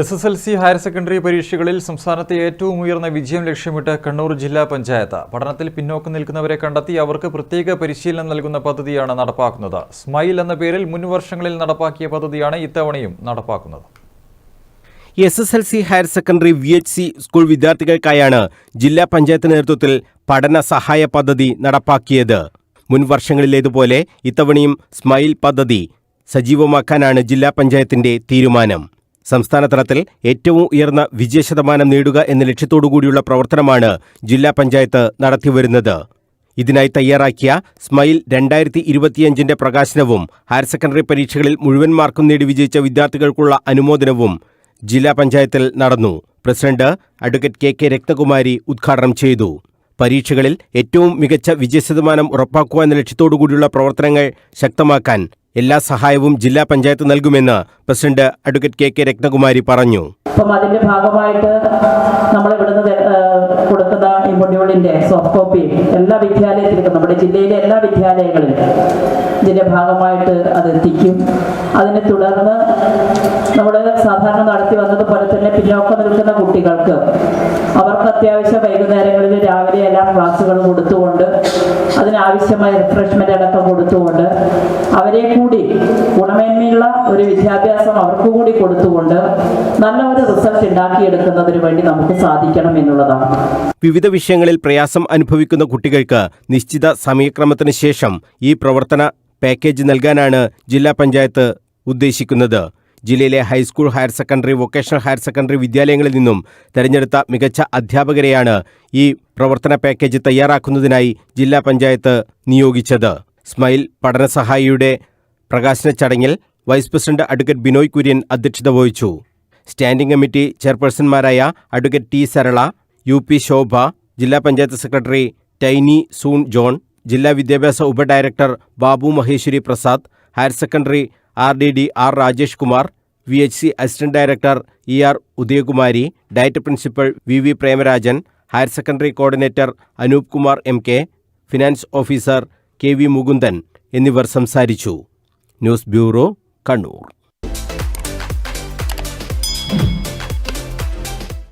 S S L C higher secondary പരീക്ഷകളിൽ സംസ്ഥാനത്തെ ഏറ്റവും ഉയർന്ന വിജയം ലക്ഷ്യമിട്ട് കണ്ണൂർ ജില്ലാ പഞ്ചായത്ത്. പഠനത്തിൽ പിന്നോക്കം നിൽക്കുന്നവരെ കണ്ടെത്തി അവർക്ക് പ്രത്യേക പരിശീലനം നൽകുന്ന പദ്ധതിയാണ് നടപ്പാക്കുന്നത്. സ്മൈൽ എന്ന പേരിൽ മുൻ വർഷങ്ങളിൽ നടപ്പാക്കിയ പദ്ധതിയാണ് ഇത്തവണയും നടപ്പാക്കുന്നത്. S S L C higher secondary V H C school വിദ്യാർത്ഥികൾക്കായാണ് ജില്ലാ പഞ്ചായത്ത് നേതൃത്വത്തിൽ പഠന സഹായ പദ്ധതി നടപ്പാക്കിയത്. മുൻ വർഷങ്ങളിലേതുപോലെ ഇത്തവണയും സ്മൈൽ പദ്ധതി സജീവമാക്കാനാണ് ജില്ലാ പഞ്ചായത്തിന്റെ തീരുമാനം. സംസ്ഥാന തലത്തിൽ ഏറ്റവും ഉയർന്ന വിജയശതമാനം നേടുക എന്ന ലക്ഷ്യത്തോടുകൂടിയുള്ള പ്രവർത്തനമാണ് ജില്ലാ പഞ്ചായത്ത് നടത്തിവരുന്നത്. ഇതിനായി തയ്യാറാക്കിയ സ്മൈൽ രണ്ടായിരത്തി ഇരുപത്തിയഞ്ചിന്റെ പ്രകാശനവും ഹയർ സെക്കൻഡറി പരീക്ഷകളിൽ മുഴുവൻ മാർക്കും നേടി വിജയിച്ച വിദ്യാർത്ഥികൾക്കുള്ള അനുമോദനവും ജില്ലാ പഞ്ചായത്തിൽ നടന്നു. President advocate K K Ratnakumari ഉദ്ഘാടനം ചെയ്തു. പരീക്ഷകളിൽ ഏറ്റവും മികച്ച വിജയശതമാനം ഉറപ്പാക്കുക എന്ന ലക്ഷ്യത്തോടുകൂടിയുള്ള പ്രവർത്തനങ്ങൾ ശക്തമാക്കാൻ എല്ലാ സഹായവും ജില്ലാ പഞ്ചായത്ത് നൽകുമെന്ന് president advocate K K Ratnakumari പറഞ്ഞു. അപ്പം അതിന്റെ ഭാഗമായിട്ട് നമ്മൾ ഇവിടുന്ന് കൊടുക്കുന്ന ഈ മൊഡ്യൂളിന്റെ സോഫ്റ്റ് കോപ്പി എല്ലാ വിദ്യാലയത്തിലും നമ്മുടെ ജില്ലയിലെ എല്ലാ വിദ്യാലയങ്ങളിലും ഇതിന്റെ ഭാഗമായിട്ട് അത് എത്തിക്കും. അതിനെ തുടർന്ന് നമ്മൾ സാധാരണ നടത്തി വന്നതുപോലെ തന്നെ പിന്നോക്കം നിൽക്കുന്ന കുട്ടികൾക്ക് അവർക്ക് അത്യാവശ്യം വൈകുന്നേരങ്ങളിൽ രാവിലെ എല്ലാം ക്ലാസ്സുകൾ കൊടുത്തുകൊണ്ട് അതിനാവശ്യമായ റിഫ്രഷ്മെന്റ് അടക്കം കൊടുത്തുകൊണ്ട് അവരെ കൂടി ഗുണമേന്മയുള്ള ഒരു വിദ്യാഭ്യാസം അവർക്ക് കൂടി കൊടുത്തുകൊണ്ട് നല്ല ഒരു റിസൾട്ട് ഉണ്ടാക്കിയെടുക്കുന്നതിന് വേണ്ടി നമുക്ക് സാധിക്കണം എന്നുള്ളതാണ്. വിവിധ വിഷയങ്ങളിൽ പ്രയാസം അനുഭവിക്കുന്ന കുട്ടികൾക്ക് നിശ്ചിത സമയക്രമത്തിന് ശേഷം ഈ പ്രവർത്തന പാക്കേജ് നൽകാനാണ് ജില്ലാ പഞ്ചായത്ത് ഉദ്ദേശിക്കുന്നത്. ജില്ലയിലെ high school higher secondary vocational higher secondary വിദ്യാലയങ്ങളിൽ നിന്നും തെരഞ്ഞെടുത്ത മികച്ച അധ്യാപകരെയാണ് ഈ പ്രവർത്തന പാക്കേജ് തയ്യാറാക്കുന്നതിനായി ജില്ലാ പഞ്ചായത്ത് നിയോഗിച്ചത്. സ്മൈൽ പഠനസഹായിയുടെ പ്രകാശന ചടങ്ങിൽ vice president advocate Binoy Kurian അധ്യക്ഷത വഹിച്ചു. Standing committee ചെയർപേഴ്സൺമാരായ advocate T Sarala U P Shobha ജില്ലാ panchayat secretary Tiny Soon John ജില്ലാ വിദ്യാഭ്യാസ ഉപഡയറക്ടർ Babu Maheshwari Prasad higher secondary R D D R Rajesh Kumar V H C assistant director E R Udayakumari DIET principal V V Premarajan higher secondary coordinator Anoop Kumar M K finance officer K V Mukundan എന്നിവർ സംസാരിച്ചു. News bureau Kannur.